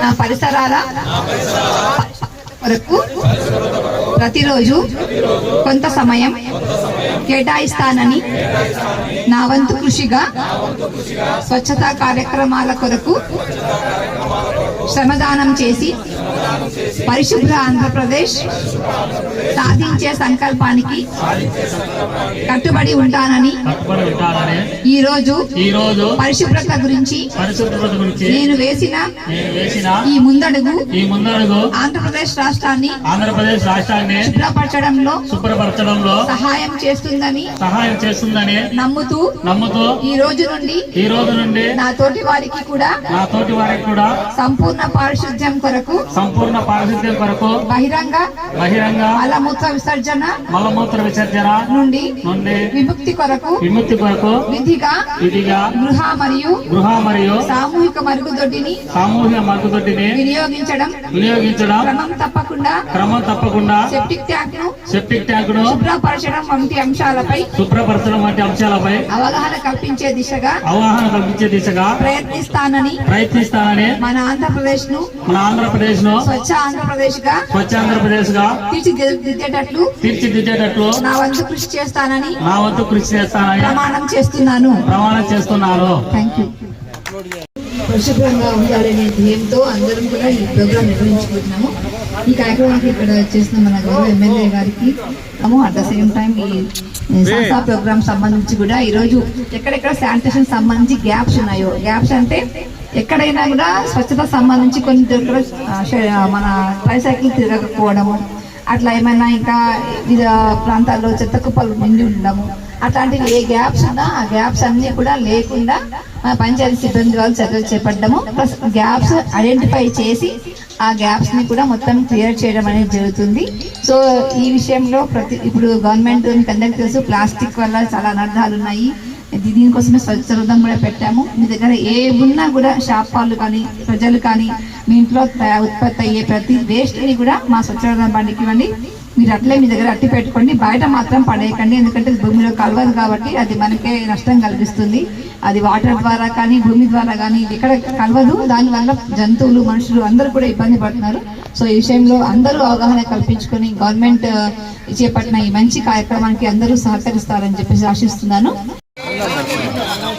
నా పరిసరాల వరకు ప్రతిరోజు కొంత సమయం కేటాయిస్తానని నా వంతు కృషిగా స్వచ్ఛతా కార్యక్రమాల కొరకు శ్రమదానం చేసి పరిశుభ్ర ఆంధ్రప్రదేశ్ సాధించే సంకల్పానికి కట్టుబడి ఉంటానని ఈ రోజు ఈ రోజు పరిశుభ్రత గురించి పరిశుభ్రత గురించి నేను వేసిన నేను వేసిన ఈ ముందడుగు ఈ ముందడుగు ఆంధ్రప్రదేశ్ రాష్ట్రాన్ని ఆంధ్రప్రదేశ్ రాష్ట్రాన్ని శుభ్రపరచడంలో శుభ్రపరచడంలో సహాయం చేస్తుందని సహాయం చేస్తుందని నమ్ముతూ నమ్ముతూ ఈ రోజు నుండి ఈ రోజు నుండి నా తోటి వారికి కూడా నా తోటి వారికి కూడా సంపూర్ణ పారిశుద్ధ్యం కొరకు సంపూర్ణ పారిశుద్ధ్యం కొరకు బహిరంగ బహిరంగ మలమూత్ర విసర్జన మలమూత్ర విసర్జన నుండి నుండి విముక్తి కొరకు విముక్తి కొరకు విధిగా విధిగా గృహ మరియు గృహ మరియు సామూహిక మరుగుదొడ్డిని సామూహిక మరుగుదొడ్డిని వినియోగించడం వినియోగించడం క్రమం తప్పకుండా క్రమం తప్పకుండా సెప్టిక్ ట్యాంక్ను సెప్టిక్ ట్యాంకును శుభ్రపరచడం వంటి అంశాలపై శుభ్రపరచడం వంటి అంశాలపై అవగాహన కల్పించే దిశగా అవగాహన కల్పించే దిశగా ప్రయత్నిస్తానని ప్రయత్నిస్తానని మన ఆంధ్రప్రదేశ్ను మన ఆంధ్రప్రదేశ్ను స్వచ్ఛ ఆంధ్రప్రదేశ్గా స్వచ్ఛ ఆంధ్రప్రదేశ్గా తీర్చిదిద్దేటట్లు తీర్చిదిద్దేటట్లు నా వంతు కృషి చేస్తానని నా వంతు కృషి చేస్తానని ప్రమాణం చేస్తున్నాను. ప్రమాణం చేస్తున్నాను థ్యాంక్ యూ పరిశుభ్రంగా ఉండాలనే ధ్యేయంతో అందరం కూడా ఈ ప్రోగ్రామ్ నిర్వహించుకుంటున్నాము. ఈ కార్యక్రమానికి ఇక్కడ చేసిన మన గౌరవ ఎమ్మెల్యే గారికి అట్ ద సేమ్ టైం ఈ సంస్థా ప్రోగ్రామ్ సంబంధించి కూడా ఈ రోజు ఎక్కడెక్కడ శానిటేషన్ సంబంధించి గ్యాప్స్ ఉన్నాయో గ్యాప్స్ అంటే ఎక్కడైనా కూడా స్వచ్ఛత సంబంధించి కొన్ని దగ్గర మన ట్రైసైకిల్ తిరగకపోవడము అట్లా ఏమైనా ఇంకా వివిధ ప్రాంతాల్లో చెత్త కుప్పలు నిండి ఉండడము అట్లాంటివి ఏ గ్యాప్స్ ఉన్నా ఆ గ్యాప్స్ అన్ని కూడా లేకుండా పంచాయతీ సిబ్బంది వాళ్ళు చర్యలు చేపట్టడము ప్లస్ గ్యాప్స్ ఐడెంటిఫై చేసి ఆ గ్యాప్స్ని కూడా మొత్తం క్లియర్ చేయడం అనేది జరుగుతుంది. సో ఈ విషయంలో ప్రతి ఇప్పుడు గవర్నమెంట్ మీకు అందరికీ తెలుసు ప్లాస్టిక్ వల్ల చాలా అనర్థాలు ఉన్నాయి. దీనికోసమే స్వచ్ఛతం కూడా పెట్టాము. మీ దగ్గర ఏ ఉన్నా కూడా షాప్ వాళ్ళు కానీ ప్రజలు కానీ మీ ఇంట్లో ఉత్పత్తి అయ్యే ప్రతి వేస్ట్ని కూడా మా స్వచ్ఛత బండికి ఇవ్వండి. మీరు అట్లే మీ దగ్గర అట్టి పెట్టుకోండి. బయట మాత్రం పడేయకండి. ఎందుకంటే భూమిలో కలవదు కాబట్టి అది మనకే నష్టం కలిగిస్తుంది. అది వాటర్ ద్వారా కానీ భూమి ద్వారా కానీ ఎక్కడ కలవదు. దానివల్ల జంతువులు మనుషులు అందరూ కూడా ఇబ్బంది పడుతున్నారు. సో ఈ విషయంలో అందరూ అవగాహన కల్పించుకొని గవర్నమెంట్ చేపట్టిన ఈ మంచి కార్యక్రమానికి అందరూ సహకరిస్తారని చెప్పేసి ఆశిస్తున్నాను.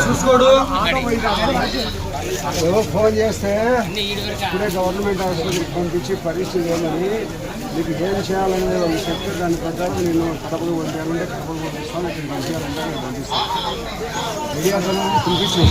చూసుకోడు. ఎవరో ఫోన్ చేస్తే ఇప్పుడే గవర్నమెంట్ హాస్పిటల్కి పంపించి పరిస్థితి ఏమని మీకు ఏం చేయాలనేది వాళ్ళు చెప్తే దాని ప్రకారం నేను కడపలు పంపించాలంటే కడపలు పంపిస్తాను ఇక్కడ పంపించాలంటే నేను పంపిస్తాను. పంపించి.